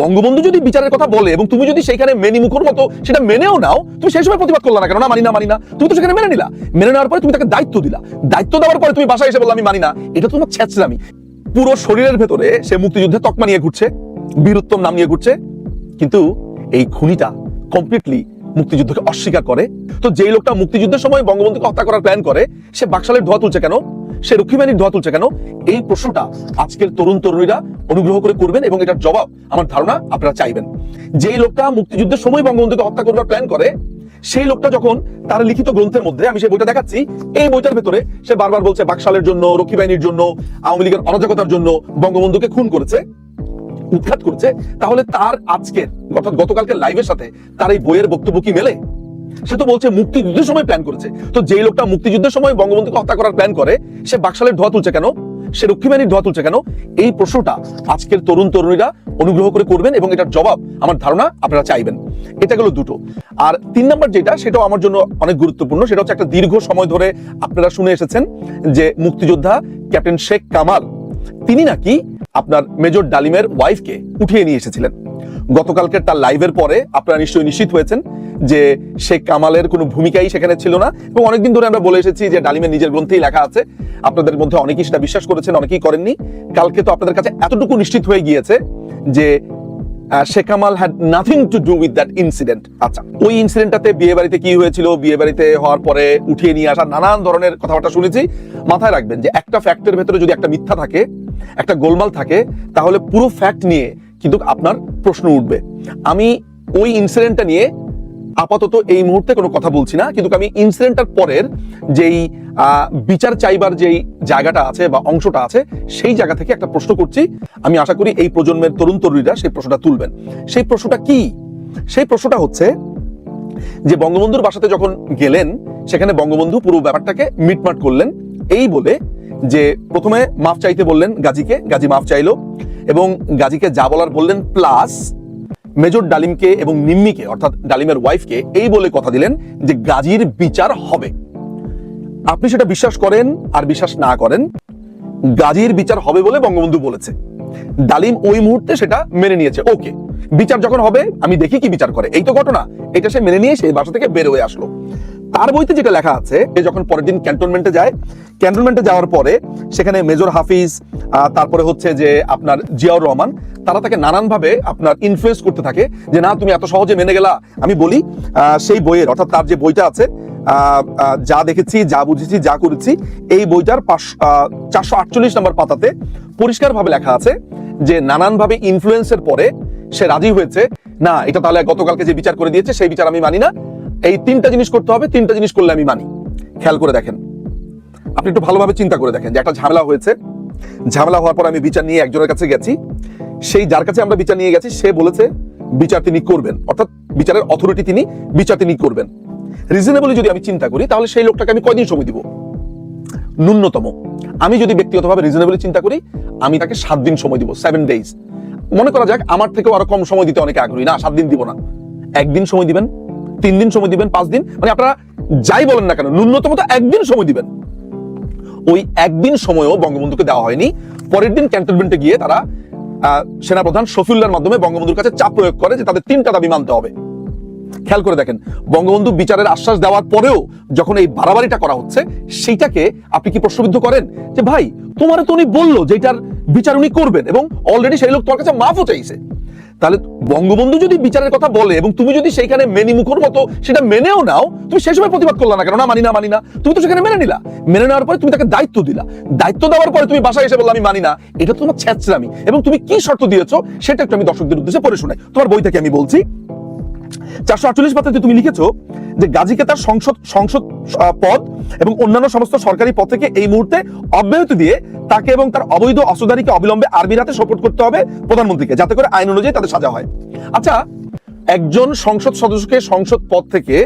বঙ্গবন্ধু যদি বিচারের কথা বলে এবং তুমি যদি সেখানে মেনি মুখর মতো সেটা মেনেও নাও, তুমি সেই সময় প্রতিবাদ করলা না কেন না মানি না মানি না। তুমি তো সেখানে মেনে নিলা। মেনে নেওয়ার পরে তুমি তাকে দায়িত্ব দিলা। দায়িত্ব দেওয়ার পরে তুমি বাসায় এসে বললা, আমি মানি না। এটা তোমার ছেঁচড়ামি। পুরো শরীরের ভেতরে সে মুক্তিযুদ্ধে তকমা নিয়ে ঘুরছে বীরুত্তম নাম নিয়ে ঘুরছে, কিন্তু এই খুনিটা কমপ্লিটলি মুক্তিযুদ্ধকে অস্বীকার করে। তো যেই লোকটা মুক্তিযুদ্ধের সময় বঙ্গবন্ধুকে হত্যা করার প্ল্যান করে, সে বাকশালের ধোয়া তুলছে কেন? সে রক্ষীবাহিনীর ধোয়া তুলছে কেন? এই প্রশ্নটা আজকের তরুণ তরুণীরা অনুগ্রহ করে করবেন এবং এটার জবাব আমার ধারণা আপনারা চাইবেন। যেই লোকটা মুক্তিযুদ্ধের সময় বঙ্গবন্ধুকে হত্যা করবার প্ল্যান করে, সেই লোকটা যখন তার লিখিত গ্রন্থের মধ্যে, আমি সেই বইটা দেখাচ্ছি, এই বইটার ভেতরে সে বারবার বলছে বাকশালের জন্য রক্ষী বাহিনীর জন্য, আওয়ামী লীগের অরাজকতার জন্য বঙ্গবন্ধুকে খুন করেছে, উৎখাত করছে, তাহলে তার আজকের, অর্থাৎ গতকালকে লাইভের সাথে তার এই বইয়ের বক্তব্য কি মেলে? সে তো বলছে মুক্তিযুদ্ধের সময় প্ল্যান করেছে। তো যেই লোকটা মুক্তিযুদ্ধের সময় বঙ্গবন্ধুকে হত্যা করার প্ল্যান করে, সে বাকশালের ধোয়া তুলছে কেন? সে রক্ষী ধোয়া তুলছে কেন? এই প্রশ্নটা আজকের তরুণ তরুণীরা অনুগ্রহ করে করবেন এবং এটার জবাব আমার ধারণা আপনারা চাইবেন। এটা গেল দুটো। আর তিন নম্বর যেটা, সেটাও আমার জন্য অনেক গুরুত্বপূর্ণ, সেটা হচ্ছে একটা দীর্ঘ সময় ধরে আপনারা শুনে এসেছেন যে মুক্তিযোদ্ধা ক্যাপ্টেন শেখ কামাল, তিনি নাকি আপনার মেজর ডালিমের ওয়াইফকে উঠিয়ে নিয়ে এসেছিলেন। গতকালকের তার লাইভের পরে আপনারা নিশ্চয়ই নিশ্চিত হয়েছেন যে শেখ কামালের কোনো ভূমিকাই সেখানে ছিল না। এবং অনেকদিন ধরে আমরা বলে এসেছি যে ডালিমের নিজের গ্রন্থেই লেখা আছে। আপনাদের মধ্যে অনেকেই সেটা বিশ্বাস করেছেন, অনেকেই করেননি। কালকে তো আপনাদের কাছে এতটুকু নিশ্চিত হয়ে গিয়েছে যে Sheikh Kamal had nothing to do with that incident আচ্ছা ওই ইনসিডেন্টটাতে বিয়ে বাড়িতে কি হয়েছিল? বিয়ে বাড়িতে হওয়ার পরে উঠিয়ে নিয়ে আসা নানান ধরনের কথাবার্তা শুনেছি। মাথায় রাখবেন যে একটা ফ্যাক্টের ভেতরে যদি একটা মিথ্যা থাকে, একটা গোলমাল থাকে, তাহলে পুরো ফ্যাক্ট নিয়ে কিন্তু আপনার প্রশ্ন উঠবে। আমি ওই ইনসিডেন্টটা নিয়ে আপাতত এই মুহূর্তে কোনো কথা বলছি না, কিন্তু আমি ইনসিডেন্টটার পরের যেই বিচার চাইবার যেই জায়গাটা আছে বা অংশটা আছে, সেই জায়গা থেকে একটা প্রশ্ন করছি। আমি আশা করি এই প্রজন্মের তরুণ তরুণীরা সেই প্রশ্নটা তুলবেন। সেই প্রশ্নটা কি? সেই প্রশ্নটা হচ্ছে যে বঙ্গবন্ধুর বাসাতে যখন গেলেন, সেখানে বঙ্গবন্ধু পুরো ব্যাপারটাকে মিটমাট করলেন। এই বলে যে প্রথমে মাফ চাইতে বললেন গাজীকে, গাজী মাফ চাইলো। এবং গাজীকে যা বলার বললেন প্লাস মেজর ডালিমকে এবং নিম্মিকে, অর্থাৎ ডালিমের ওয়াইফকে এই বলে কথা দিলেন যে গাজীর বিচার হবে। আপনি সেটা বিশ্বাস করেন আর বিশ্বাস না করেন, গাজীর বিচার হবে বলে বঙ্গবন্ধু বলেছে। ডালিম ওই মুহূর্তে সেটা মেনে নিয়েছে। ওকে, বিচার যখন হবে, আমি দেখি কি বিচার করে। এই তো ঘটনা। এটা সে মেনে নিয়ে সেই বাসা থেকে বের হয়ে আসলো। তার বইতে যেটা লেখা আছে সে যখন পরের দিন ক্যান্টনমেন্টে যায়, ক্যান্টনমেন্টে যাওয়ার পরে সেখানে মেজর হাফিজ তারপরে হচ্ছে যে আপনার জিয়াউর রহমান, তারা তাকে নানানভাবে আপনার ইনফ্লুয়েন্স করতে থাকে যে, না, তুমি এত সহজে মেনে গেলা। আমি বলি সেই বইয়ের, অর্থাৎ তার যে বইটা আছে যা দেখেছি, যা বুঝেছি, যা করেছি, এই বইটার চারশো আটচল্লিশ নম্বর পাতাতে পরিষ্কারভাবে লেখা আছে যে, নানানভাবে ইনফ্লুয়েন্সের পরে সে রাজি হয়েছে, না, এটা তাহলে গতকালকে যে বিচার করে দিয়েছে, সেই বিচার আমি মানি না। এই তিনটা জিনিস করতে হবে, তিনটা জিনিস করলে আমি মানি। খেয়াল করে দেখেন। আপনি একটু ভালোভাবে চিন্তা করে দেখেন যে একটা ঝামেলা হয়েছে। ঝামেলা হওয়ার পর আমি বিচার নিয়ে একজনের কাছে গেছি। সেই যার কাছে আমরা বিচার নিয়ে গেছি, সে বলেছে, বিচার তিনি করবেন। অর্থাৎ বিচারের অথরিটি তিনি, বিচার তিনি করবেন। রিজনেবলি যদি আমি চিন্তা করি, তাহলে সেই লোকটাকে আমি কয়দিন সময় দিব? ন্যূনতম। আমি যদি ব্যক্তিগতভাবে রিজনেবলি চিন্তা করি, আমি তাকে সাত দিন সময় দিব সেভেন ডেজ মনে করা যাক, আমার থেকেও আরও কম সময় দিতে অনেকে আগ্রহী। না, সাত দিন দিব না। একদিন সময় দিবেন তিন দিন সময় দিবেন, পাঁচ দিন। মানে আপনারা যাই বলেন না কেন, ন্যূনতম তো একদিন সময় দিবেন। ওই একদিন সময়ও বঙ্গবন্ধুকে দেওয়া হয়নি। পরের দিন ক্যান্টনমেন্টে গিয়ে তারা সেনাপ্রধান শফিউল্লার মাধ্যমে বঙ্গবন্ধুর কাছে চাপ প্রয়োগ করে যে তাদের তিনটা দাবি মানতে হবে। খেয়াল করে দেখেন, বঙ্গবন্ধু বিচারের আশ্বাস দেওয়ার পরেও যখন এই বাড়াবাড়িটা করা হচ্ছে, সেইটাকে আপনি কি প্রশ্নবিদ্ধ করেন? যে ভাই, তোমার তো উনি বলল যে এটার বিচার উনি করবেন এবং অলরেডি সেই লোক তোমার কাছে মাফও চাইছে। তাহলে বঙ্গবন্ধু যদি বিচারের কথা বলে এবং তুমি যদি সেইখানে মেনি মুখর মতো সেটা মেনেও নাও, তুমি সেই সময় প্রতিবাদ করলা না কেন? না, মানি না মানি না। তুমি তো সেখানে মেনে নিলা। মেনে নেওয়ার পরে তুমি তাকে দায়িত্ব দিলা। দায়িত্ব দেওয়ার পরে তুমি বাসায় এসে বললা, আমি মানি না। এটা তো তোমার ছেঁচড়ামি। এবং তুমি কি শর্ত দিয়েছ, সেটা একটু আমি দর্শকদের উদ্দেশ্যে পড়ে শোনাই। তোমার বই থেকে আমি বলছি? চারশো আটচল্লিশ পাতাতে তুমি লিখেছো যে গাজীকে তার সংসদ সংসদ পদ এবং অন্যান্য সমস্ত সরকারি পদ থেকে এই মুহূর্তে অব্যাহতি দিয়ে তাকে এবং তার অবৈধ অসুদারিকে অবিলম্বে আর্মির হাতে সাপোর্ট করতে হবে প্রধানমন্ত্রীকে, যাতে করে আইন অনুযায়ী তাদের সাজা হয়। আচ্ছা একজন সংসদ সদস্যকে সংসদ পদ থেকে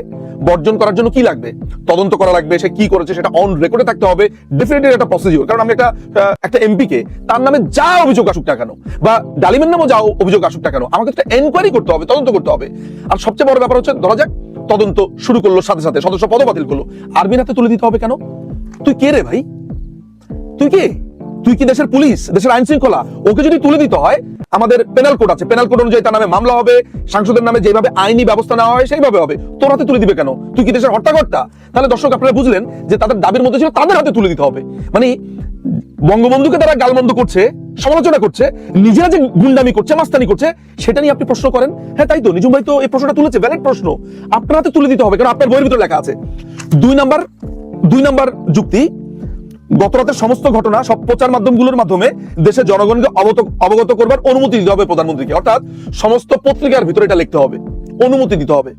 বর্জন করার জন্য কি লাগবে? তদন্ত করা লাগবে, সে কি করেছে সেটা অন রেকর্ডে থাকতে হবে ডেফিনেটলি একটা প্রসিডিওর কারণ আমি একটা একটা এমপি কে তার নামে যা অভিযোগ আসুক না কেন, বা ডালিমের নামও যা অভিযোগ আসুক না কেন, আমাকে একটা এনকোয়ারি করতে হবে, তদন্ত করতে হবে। আর সবচেয়ে বড় ব্যাপার হচ্ছে, ধরা যাক তদন্ত শুরু করল, সাথে সাথে সদস্য পদ বাতিল করল। আর্মির হাতে তুলে দিতে হবে কেন? তুই কে রে ভাই? তুই কে? তুই কি দেশের পুলিশ, দেশের আইন শৃঙ্খলা ওকে যদি তুলে দিতে হয়, আমাদের পেনাল কোড আছে। পেনাল কোড অনুযায়ী তার নামে মামলা হবে, সাংসদের নামে যেভাবে আইনি ব্যবস্থা নেওয়া হয়, সেইভাবে হবে। তোর হাতে তুলে দিবে কেন? তুই কি দেশের হর্তাকর্তা তাহলে দর্শক, আপনারা বুঝলেন যে তাদের দাবির মধ্যে ছিল তাদের হাতে তুলে দিতে হবে। মানে বঙ্গবন্ধুকে তারা গালমন্দ করছে সমালোচনা করছে, নিজেরা যে গুন্ডামি করছে, মাস্তানি করছে, সেটা নিয়ে আপনি প্রশ্ন করেন? হ্যাঁ তাই তো, নিজুম ভাই তো এই প্রশ্নটা তুলেছে ভ্যালিড প্রশ্ন। আপনার তুলে দিতে হবে, কারণ আপনার বইয়ের ভিতরে লেখা আছে। দুই নাম্বার দুই নাম্বার যুক্তি গতরাতের সমস্ত ঘটনা সব প্রচার মাধ্যমগুলোর মাধ্যমে দেশের জনগণকে অবগত করবার অনুমতি দিতে হবে প্রধানমন্ত্রীকে। অর্থাৎ সমস্ত পত্রিকার ভিতরে এটা লিখতে হবে, অনুমতি দিতে হবে।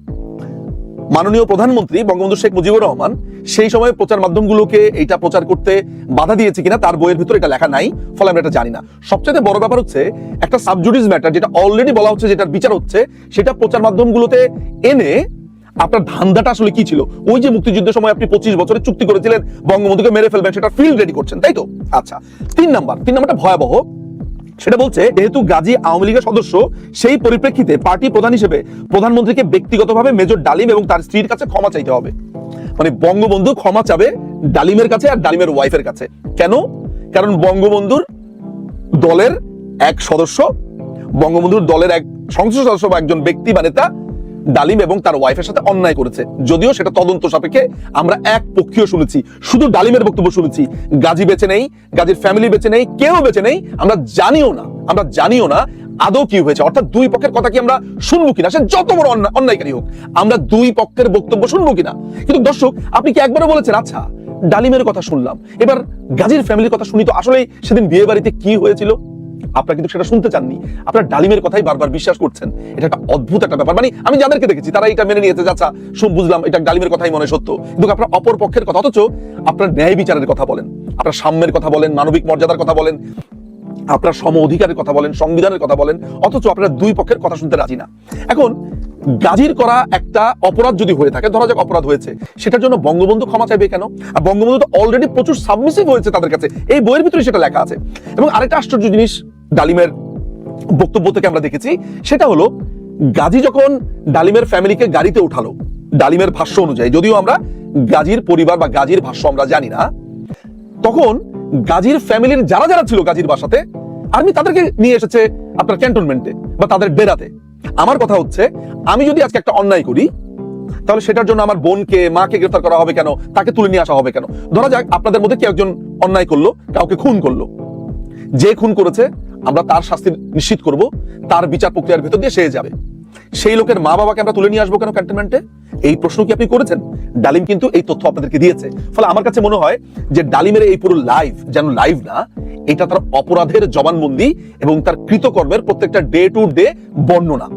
মাননীয় প্রধানমন্ত্রী বঙ্গবন্ধু শেখ মুজিবুর রহমান সেই সময় প্রচার মাধ্যমগুলোকে এটা প্রচার করতে বাধা দিয়েছে কিনা তার বইয়ের ভিতরে এটা লেখা নাই, ফলে আমরা এটা জানি না। সবচেয়ে বড় ব্যাপার হচ্ছে, একটা সাবজুডিস ম্যাটার যেটা অলরেডি বলা হচ্ছে, যেটার বিচার হচ্ছে, সেটা প্রচার মাধ্যমগুলোতে এনে আপনার ধান্দাটা আসলে কি ছিল? ওই যে মুক্তিযুদ্ধের সময় আপনি পঁচিশ বছরের চুক্তি করেছিলেন, বঙ্গবন্ধুকে মেরে ফেলবেন সেটা ফিল্ড রেডি করছেন, তাই তো? আচ্ছা তিন নাম্বার, তিন নাম্বারটা ভয়াবহ। সেটা বলছে, যেহেতু গাজী আওয়ামী লীগের সদস্য, সেই পরিপ্রেক্ষিতে পার্টি প্রধান হিসেবে প্রধানমন্ত্রীকে ব্যক্তিগতভাবে মেজর ডালিম এবং তার স্ত্রীর কাছে ক্ষমা চাইতে হবে। মানে বঙ্গবন্ধু ক্ষমা চাবে ডালিমের কাছে আর ডালিমের ওয়াইফের কাছে। কেন? কারণ বঙ্গবন্ধুর দলের এক সদস্য, বঙ্গবন্ধুর দলের এক সংসদ সদস্য বা একজন ব্যক্তি বা নেতা ডালিম এবং তার ওয়াইফের সাথে অন্যায় করেছে। যদিও সেটা তদন্ত সাপেক্ষে আমরা এক পক্ষীয় শুনেছি, শুধু ডালিমের বক্তব্য শুনেছি। গাজী বেঁচে নেই, গাজীর ফ্যামিলি বেঁচে নেই, কেউ বেঁচে নেই, আমরা জানিও না, আমরা জানিও না আদৌ কি হয়েছে। অর্থাৎ দুই পক্ষের কথা কি আমরা শুনব কিনা? সে যত বড় অন্যায়- অন্যায়কারী হোক, আমরা দুই পক্ষের বক্তব্য শুনব কিনা? কিন্তু দর্শক, আপনি কি একবারও বলেছেন আচ্ছা ডালিমের কথা শুনলাম, এবার গাজীর ফ্যামিলির কথা শুনি তো আসলেই সেদিন বিয়ে বাড়িতে কি হয়েছিল? আপনারা কিন্তু সেটা শুনতে চাননি। আপনারা ডালিমের কথাই বারবার বিশ্বাস করছেন। এটা একটা অদ্ভুত একটা ব্যাপার। মানে আমি যাদেরকে দেখেছি তারা এটা মেনে নিয়েছে যে, আচ্ছা শুন বুঝলাম এটা ডালিমের কথাই মনে সত্য। কিন্তু আপনার অপর পক্ষের কথা অথচ আপনার ন্যায় বিচারের কথা বলেন আপনার সাম্যের কথা বলেন মানবিক মর্যাদার কথা বলেন আপনার সম অধিকারের কথা বলেন সংবিধানের কথা বলেন অথচ আপনারা দুই পক্ষের কথা শুনতে রাজি না। এখন গাজীর করা একটা অপরাধ যদি হয়ে থাকে ধরা যাক অপরাধ হয়েছে সেটার জন্য বঙ্গবন্ধু ক্ষমা চাইবে কেন? আর বঙ্গবন্ধু তো অলরেডি প্রচুর সাবমিসিভ হয়েছে তাদের কাছে। এই বইয়ের ভিতরে সেটা লেখা আছে। এবং আরেকটা আশ্চর্য জিনিস ডালিমের বক্তব্য থেকে আমরা দেখেছি, সেটা হলো গাজী যখন ডালিমের ফ্যামিলিকে গাড়িতে উঠালো, ডালিমের ভাষ্য অনুযায়ী, যদিও আমরা গাজীর পরিবার বা গাজীর ভাষ্য আমরা জানি না, তখন গাজীর ফ্যামিলির যারা যারা ছিল গাজীর বাসাতে, আর্মি তাদেরকে নিয়ে এসেছে আপনার ক্যান্টনমেন্টে বা তাদের ডেরাতে আমার কথা হচ্ছে, আমি যদি আজকে একটা অন্যায় করি, তাহলে সেটার জন্য আমার বোনকে, মাকে গ্রেফতার করা হবে কেন? তাকে তুলে নিয়ে আসা হবে কেন? ধরা যাক আপনাদের মধ্যে কেউ একজন অন্যায় করল, কাউকে খুন করল। যে খুন করেছে আমরা তার শাস্তি নিশ্চিত করব, তার বিচার প্রক্রিয়ার ভেতর দিয়ে সে যাবে। সেই লোকের মা বাবাকে আমরা তুলে নিয়ে আসব কেন ক্যান্টনমেন্টে এই প্রশ্ন কি আপনি করেছেন? ডালিম কিন্তু এই তথ্য আপনাদেরকে দিয়েছে। ফলে আমার কাছে মনে হয় যে ডালিমের এই পুরো লাইভ যেন লাইভ না, এটা তার অপরাধের জবানবন্দি এবং তার কৃতকর্মের প্রত্যেকটা ডে টু ডে বর্ণনা।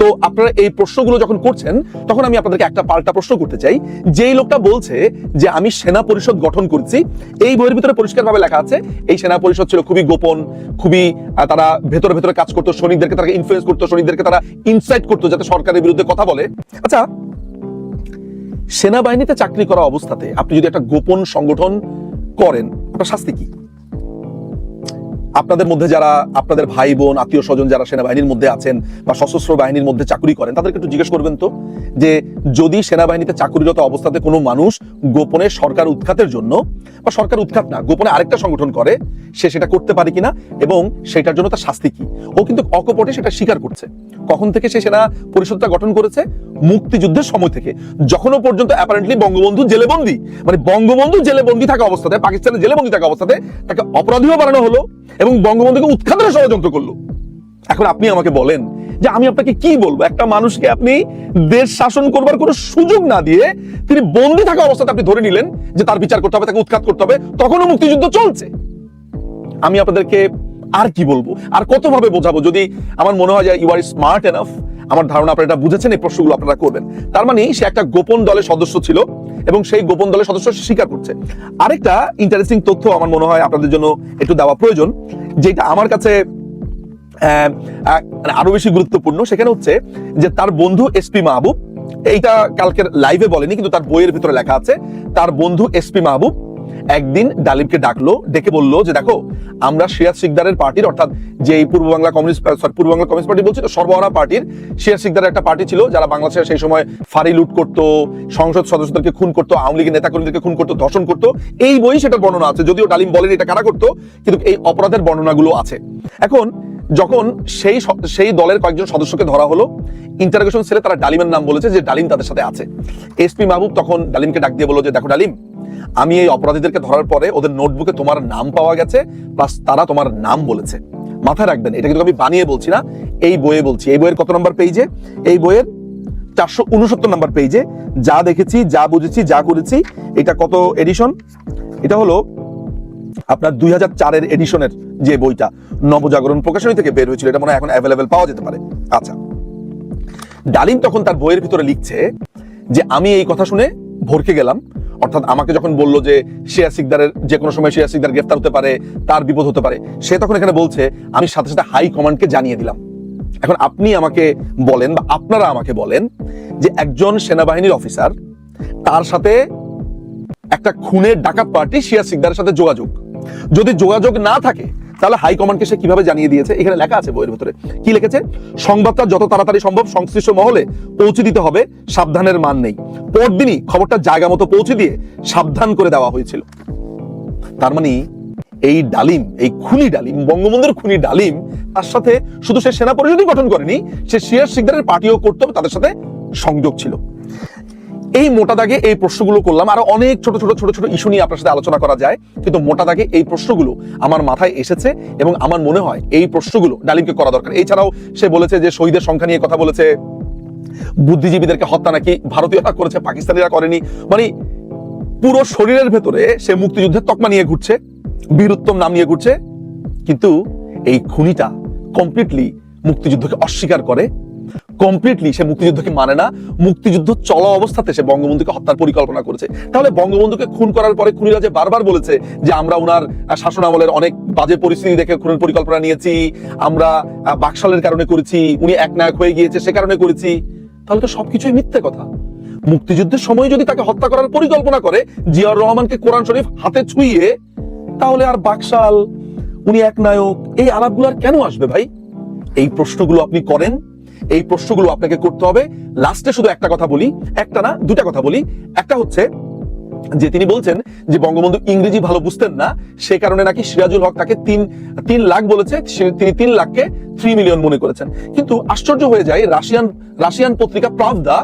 তো আপনারা এই প্রশ্নগুলো যখন করছেন, তখন আমি আপনাদেরকে একটা পাল্টা প্রশ্ন করতে চাই। যেই লোকটা বলছে যে, আমি সেনা পরিষদ গঠন করছি। এই বইয়ের ভিতরে পরিষ্কারভাবে লেখা আছে, এই সেনা পরিষদ ছিল খুবই গোপন, খুবই তারা ভেতরে ভেতরে কাজ করতো, সৈনিকদেরকে তারা ইনফ্লুয়েন্স করতো, সৈনিকদেরকে তারা ইনসাইট করতো যাতে সরকারের বিরুদ্ধে কথা বলে। আচ্ছা সেনাবাহিনীতে চাকরি করা অবস্থাতে আপনি যদি একটা গোপন সংগঠন করেন, আপনার শাস্তি কি? আপনাদের মধ্যে যারা, আপনাদের ভাই বোন আত্মীয় স্বজন যারা সেনাবাহিনীর মধ্যে আছেন বা সশস্ত্র বাহিনীর মধ্যে চাকরি করেন, তাদেরকে একটু জিজ্ঞেস করবেন তো, যে যদি সেনাবাহিনীতে চাকরিরত অবস্থাতে কোনো মানুষ গোপনে সরকার উৎখাতের জন্য, বা সরকার উৎখাত না, গোপনে আরেকটা সংগঠন করে, সে সেটা করতে পারে কিনা এবং সেটার জন্য তার শাস্তি কি? ও কিন্তু অকপটে সেটা স্বীকার করছে। কখন থেকে সে সেনা পরিষদটা গঠন করেছে? মুক্তিযুদ্ধের সময় থেকে। যখনও পর্যন্ত অ্যাপারেন্টলি বঙ্গবন্ধু জেলে বন্দী মানে বঙ্গবন্ধু জেলে বন্দী থাকা অবস্থাতে, পাকিস্তানের জেলে বন্দী থাকা অবস্থাতে তাকে অপরাধীও বানানো হলো। এবং বঙ্গবন্ধুকে উৎখাতের ষড়যন্ত্র করল। এখন আপনি আমাকে বলেন যে আমি আপনাকে কি বলব? একটা মানুষকে আপনি দেশ শাসন করবার কোনো সুযোগ না দিয়ে তিনি বন্দী থাকা অবস্থাতে আপনি ধরে নিলেন যে তার বিচার করতে হবে, তাকে উৎখাত করতে হবে, তখনও মুক্তিযুদ্ধ চলছে। আমি আপনাদেরকে আর কি বলব? আর কতভাবে বোঝাবো? যদি আমার মনে হয় যে ইউ আর স্মার্ট এনাফ আমার ধারণা আপনারা এটা বুঝেছেন, এই প্রশ্নগুলো আপনারা করবেন। তার মানে সে একটা গোপন দলের সদস্য ছিল এবং সেই গোপন দলের সদস্য স্বীকার করছে। আরেকটা ইন্টারেস্টিং তথ্য আমার মনে হয় আপনাদের জন্য একটু দেওয়া প্রয়োজন, যেটা আমার কাছে আরও বেশি গুরুত্বপূর্ণ, সেখানে হচ্ছে যে তার বন্ধু এসপি মাহবুব, এইটা কালকের লাইভে বলেনি, কিন্তু তার বইয়ের ভিতরে লেখা আছে, তার বন্ধু এসপি মাহবুব একদিন ডালিমকে ডাকলো, ডেকে বলল যে, দেখো, আমরা সিরাজ সিকদারের পার্টির, অর্থাৎ যে এই পূর্ব বাংলা কমিউনিস্ট পূর্ব বাংলা কমিউনিস্ট পার্টি বলছি, তো সর্বহারা পার্টির সিরাজ সিকদারের একটা পার্টি ছিল, যারা বাংলাদেশের সেই সময় ফাঁড়ি লুট করতো, সংসদ সদস্যদেরকে খুন করতো, আওয়ামী লীগের নেতাকর্মীদেরকে খুন করতো, ধর্ষণ করতো, এই বই সেটার বর্ণনা আছে, যদিও ডালিম বলেন এটা কারা করতো, কিন্তু এই অপরাধের বর্ণনাগুলো আছে। এখন যখন সেই সেই দলের কয়েকজন সদস্যকে ধরা হলো ইন্টারোগেশন সেলে তারা ডালিমের নাম বলেছে যে ডালিম তাদের সাথে আছে। এসপি মাহবুব তখন ডালিমকে ডাক দিয়ে বলল যে, দেখো ডালিম, আমি এই অপরাধীদেরকে ধরার পরে ওদের নোটবুকে তোমার নাম পাওয়া গেছে প্লাস তারা তোমার নাম বলেছে। মাথায় রাখবেন, এটা কিন্তু আমি বানিয়ে বলছি না, এই বইয়ে বলছি। এই বইয়ের কত নম্বর পেজে এই বইয়ের চারশো উনসত্তর নম্বর পেজে যা দেখেছি, যা বুঝেছি, যা করেছি, এটা কত এডিশন এটা হলো আপনার দুই হাজার চারের এডিশনের যে বইটা নবজাগরণ প্রকাশনী থেকে বের হয়েছিল, এটা মনে হয় এখন অ্যাভেলেবেল পাওয়া যেতে পারে। আচ্ছা ডালিম তখন তার বইয়ের ভিতরে লিখছে যে, আমি এই কথা শুনে ভরকে গেলাম। অর্থাৎ আমাকে যখন বলল যে, শেয়া সিকদারের যে কোনো সময় শেয়া সিকদার গ্রেফতার হতে পারে, তার বিপদ হতে পারে, সে তখন এখানে বলছে, আমি সাথে সাথে হাই কমান্ডকে জানিয়ে দিলাম। এখন আপনি আমাকে বলেন বা আপনারা আমাকে বলেন যে, একজন সেনাবাহিনীর অফিসার তার সাথে একটা খুনের ডাকাত পার্টি শিয়া সিকদারের সাথে যোগাযোগ। যদি যোগাযোগ না থাকে, তাহলে হাই কমান্ডকে সে কীভাবে জানিয়ে দিয়েছে? এখানে লেখা আছে বইয়ের ভিতরে। কি লিখেছে? সংবাদটা যত তাড়াতাড়ি সম্ভব সংশ্লিষ্ট মহলে পৌঁছে দিতে হবে, সাবধানের মান নেই। পরদিনই খবরটা জায়গা মতো পৌঁছে দিয়ে সাবধান করে দেওয়া হয়েছিল। তার মানে এই ডালিম, এই খুনি ডালিম, বঙ্গবন্ধুর খুনি ডালিম, তার সাথে শুধু সে সেনা পরিষদই গঠন করেনি, সে শিয়ার সিকদারের পার্টিও করতো, তাদের সাথে সংযোগ ছিল। এই মোটা দাগে এই প্রশ্নগুলো করলাম। আরও অনেক ছোট ছোট ছোট ছোট ইস্যু নিয়ে আপনার সাথে আলোচনা করা যায়। কিন্তু মোটা দাগে এই প্রশ্নগুলো আমার মাথায় এসেছে এবং আমার মনে হয় এই প্রশ্নগুলো ডালিমকে করা দরকার। এছাড়াও সে বলেছে যে শহীদের সংখ্যা নিয়ে কথা বলেছে, বুদ্ধিজীবীদেরকে হত্যা নাকি ভারতীয়রা করেছে, পাকিস্তানিরা করেনি। মানে পুরো শরীরের ভেতরে সে মুক্তিযুদ্ধের তকমা নিয়ে ঘুরছে, বীরুত্তম নাম নিয়ে ঘুরছে। কিন্তু এই খুনিটা কমপ্লিটলি মুক্তিযুদ্ধকে অস্বীকার করে কমপ্লিটলি সে মুক্তিযুদ্ধকে মানে না, মুক্তিযুদ্ধ চলা অবস্থাতে সে বঙ্গবন্ধুকে হত্যার পরিকল্পনা করেছে। তাহলে বঙ্গবন্ধুকে খুন করার পরে খুনিরা যে বারবার বলেছে যে আমরা ওনার শাসনামলের অনেক বাজে পরিস্থিতি দেখে খুনের পরিকল্পনা নিয়েছি, আমরা বাকশালের কারণে করেছি, উনি একনায়ক হয়ে গিয়েছে সে কারণে করেছি, তাহলে তো সবকিছুই মিথ্যে কথা। মুক্তিযুদ্ধের সময় যদি তাকে হত্যা করার পরিকল্পনা করে, জিয়াউর রহমানকে কোরআন শরীফ হাতে ছুঁয়ে তাহলে আর বাকশাল, উনি এক নায়ক এই আলাপগুলো আর কেন আসবে ভাই? এই প্রশ্নগুলো আপনি করেন এই প্রশ্নগুলো আপনাকে করতে হবে। লাস্টে শুধু একটা কথা বলি, একটা না, দুটা কথা বলি। একটা হচ্ছে যে তিনি বলছেন যে বঙ্গবন্ধু ইংরেজি ভালো বুঝতেন না, সে কারণে নাকি সিরাজুল হক তাকে তিন তিন লাখ বলেছে তিনি তিন লাখকে থ্রি মিলিয়ন মনে করেছেন। কিন্তু আশ্চর্য হয়ে যায়, রাশিয়ান রাশিয়ান পত্রিকা প্রাভদা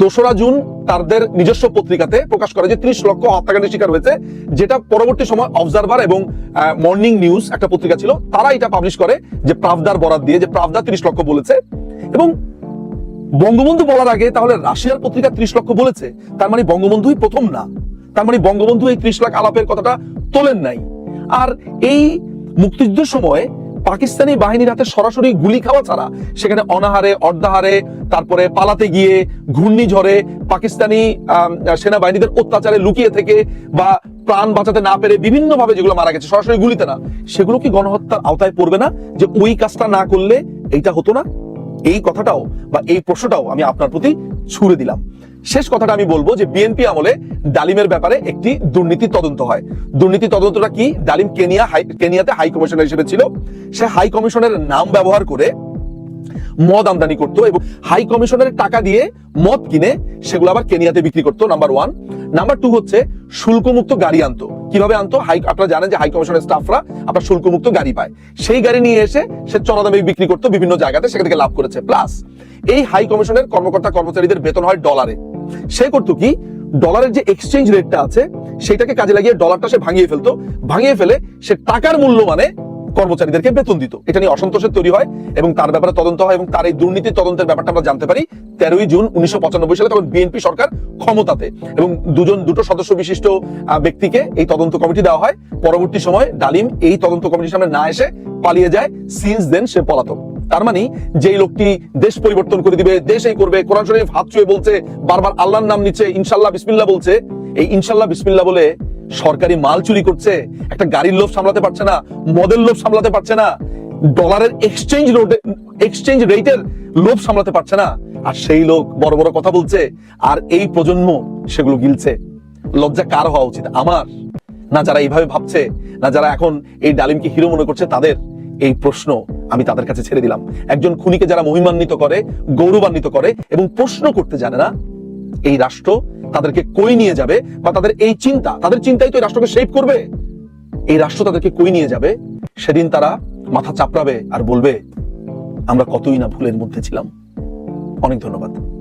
দোসরা জুন তাদের নিজস্ব পত্রিকাতে প্রকাশ করে যে ত্রিশ লক্ষ হত্যাকাণ্ডের শিকার হয়েছে, যেটা পরবর্তী সময় অবজারভার এবং মর্নিং নিউজ একটা পত্রিকা ছিল, তারা এটা পাবলিশ করে যে প্রাভদার বরাদ দিয়ে, যে প্রাভদা ত্রিশ লক্ষ বলেছে। এবং বঙ্গবন্ধু বলার আগে তাহলে রাশিয়ার পত্রিকা ত্রিশ লক্ষ বলেছে, তার মানে বঙ্গবন্ধুই প্রথম না। তার মানে বঙ্গবন্ধু এই ত্রিশ লাখ আলাপের কথাটা তোলেন নাই। আর এই মুক্তিযুদ্ধের সময় পাকিস্তানি বাহিনীর হাতে সরাসরি গুলি খাওয়া ছাড়া সেখানে অনাহারে, অর্ধাহারে, তারপরে পালাতে গিয়ে ঘূর্ণিঝড়ে পাকিস্তানি সেনাবাহিনীদের অত্যাচারে লুকিয়ে থেকে বা প্রাণ বাঁচাতে না পেরে বিভিন্ন ভাবে যেগুলো মারা গেছে, সরাসরি গুলিতে না, সেগুলো কি গণহত্যার আওতায় পড়বে না যে ওই কাজটা না করলে এইটা হতো না? এই কথাটাও বা এই প্রশ্নটাও আমি আপনার প্রতি ছুড়ে দিলাম। শেষ কথাটা আমি বলব যে বিএনপি আমলে ডালিমের ব্যাপারে একটি দুর্নীতি তদন্ত হয়। দুর্নীতি তদন্তটা কি? ডালিম কেনিয়া কেনিয়াতে হাই কমিশনার হিসেবে ছিল। সে হাই কমিশনের নাম ব্যবহার করে মদ আমদানি করতো এবং হাই কমিশনের টাকা দিয়ে মদ কিনে সেগুলো আবার কেনিয়াতে বিক্রি করতো নাম্বার ওয়ান নাম্বার টু হচ্ছে শুল্কমুক্ত গাড়ি আনতো। কীভাবে আনতো? হাই আপনারা জানেন যে হাই কমিশনের স্টাফরা আপনার শুল্কমুক্ত গাড়ি পায়। সেই গাড়ি নিয়ে এসে সে চড়া দামে বিক্রি করতো বিভিন্ন জায়গাতে, সেখান থেকে লাভ করেছে। প্লাস এই হাই কমিশনের কর্মকর্তা কর্মচারীদের বেতন হয় ডলারে সে করতো কি? ডলারের যে এক্সচেঞ্জ রেটটা আছে সেটাকে কাজে লাগিয়ে ডলারটা সে ভাঙিয়ে ফেলতো। ভাঙিয়ে ফেলে সে টাকার মূল্য মানে কর্মচারীদেরকে বেতন দিত। এটা নিয়ে অসন্তোষের তৈরি হয় এবং তার ব্যাপারে তদন্ত হয় এবং তার এই দুর্নীতি তদন্তের ব্যাপারটা আমরা জানতে পারি। তেরোই জুন উনিশশো সালে তখন বিএনপি সরকার ক্ষমতাতে এবং দুজন, দুটো সদস্য বিশিষ্ট ব্যক্তিকে এই তদন্ত কমিটি দেওয়া হয়। পরবর্তী সময় ডালিম এই তদন্ত কমিটির সামনে না এসে পালিয়ে যায়। সিন্স দেন সে পলাতক। তার মানে যেই লোকটি দেশ পরিবর্তন করে দিবে দেশ এই করবে, কোরআন শরীফ হাত চুয়ে বলছে, বারবার আল্লাহর নাম নিচ্ছে, ইনশাল্লাহ বিসমিল্লা বলছে। এই ইনশাল্লাহ বিসমিল্লা বলে সরকারি মাল চুরি করছে, একটা গাড়ির লোভ সামলাতে পারছে না, মদের লোভ সামলাতে পারছে না ডলারের এক্সচেঞ্জ এক্সচেঞ্জ রেটের লোভ সামলাতে পারছে না। আর সেই লোক বড় বড় কথা বলছে, আর এই প্রজন্ম সেগুলো গিলছে। লজ্জা কার হওয়া উচিত? আমার? না যারা এইভাবে ভাবছে, না যারা এখন এই ডালিমকে হিরো মনে করছে, তাদের? এই প্রশ্ন আমি তাদের কাছে ছেড়ে দিলাম। একজন খুনিকে যারা মহিমান্বিত করে, গৌরবান্বিত করে এবং প্রশ্ন করতে জানে না, এই রাষ্ট্র তাদেরকে কই নিয়ে যাবে বা তাদের এই চিন্তা, তাদের চিন্তাই তো রাষ্ট্রকে শেপ করবে? এই রাষ্ট্র তাদেরকে কই নিয়ে যাবে? সেদিন তারা মাথা চাপড়াবে আর বলবে, আমরা কতই না ভুলের মধ্যে ছিলাম। অনেক ধন্যবাদ।